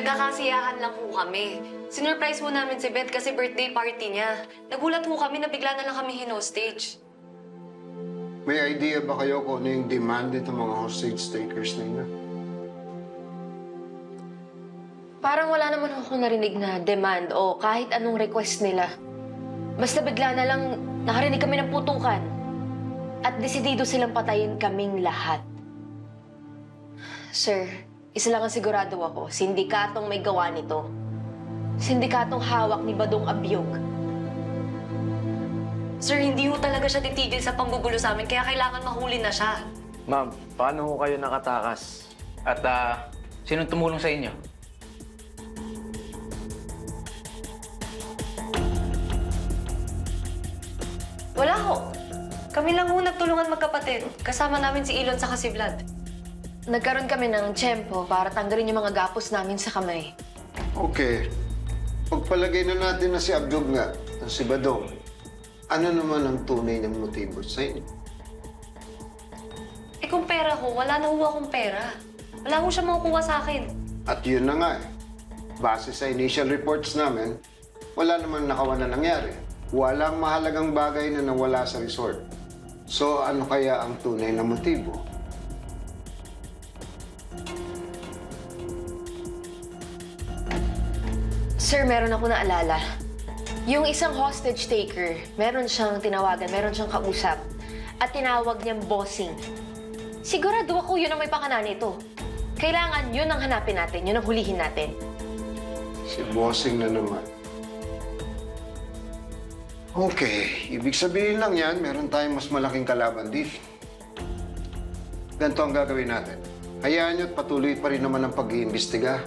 Nagkakasiyahan lang ho kami. Sinurprise mo namin si Beth kasi birthday party niya. Nagulat ho kami na bigla na lang kami hinostage. May idea ba kayo kung ano yung demand nito mga hostage takers na yun? Parang wala naman ako narinig na demand o kahit anong request nila. Basta bigla na lang nakarinig kami ng putukan. At desidido silang patayin kaming lahat. Sir, isa lang ang sigurado ako, sindikatong may gawa nito. Sindikatong hawak ni Badong Abyog. Sir, hindi ho talaga siya titigil sa panggugulo sa amin kaya kailangan mahuli na siya. Ma'am, paano ho kayo nakatakas? At ah, sinong tumulong sa inyo? Wala ho. Kami lang ho nagtulungan magkapatid. Kasama namin si Elon sa si Vlad. Nagkaroon kami ng tiyempo para tanggalin yung mga gapos namin sa kamay. Okay. Pagpalagay na natin na si Abdog nga, at si Badong, ano naman ang tunay ng motibo sa inyo? Eh kung pera ho, wala na ho akong pera. Wala ho siya makukuha sa akin. At yun na nga eh. Base sa initial reports namin, wala naman nakawa na nangyari. Walang mahalagang bagay na nawala sa resort. So ano kaya ang tunay na motibo? Sir, meron ako naalala. Yung isang hostage taker, meron siyang tinawagan, meron siyang kausap. At tinawag niyang bossing. Sigurado ako yun ang may pakana nito. Kailangan yun ang hanapin natin, yun ang hulihin natin. Si Bossing na naman. Okay, ibig sabihin lang yan, meron tayong mas malaking kalaban dito. Ganito ang gagawin natin. Hayaan nyo at patuloy pa rin naman ang pag-iimbestiga.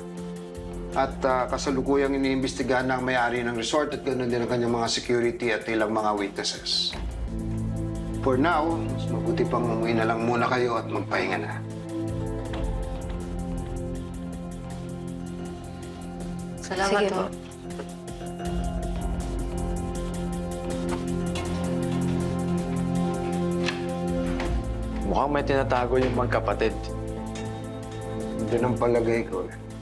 At ah, kasalukuyang iniimbestigahan ng may-ari ng resort at ganoon din ang kanyang mga security at ilang mga witnesses. For now, mas mabuti pang umuwi na lang muna kayo at magpahinga na. Salamat Sige po. Mukhang may tinatago yung magkapatid. Doon ang palagay ko eh.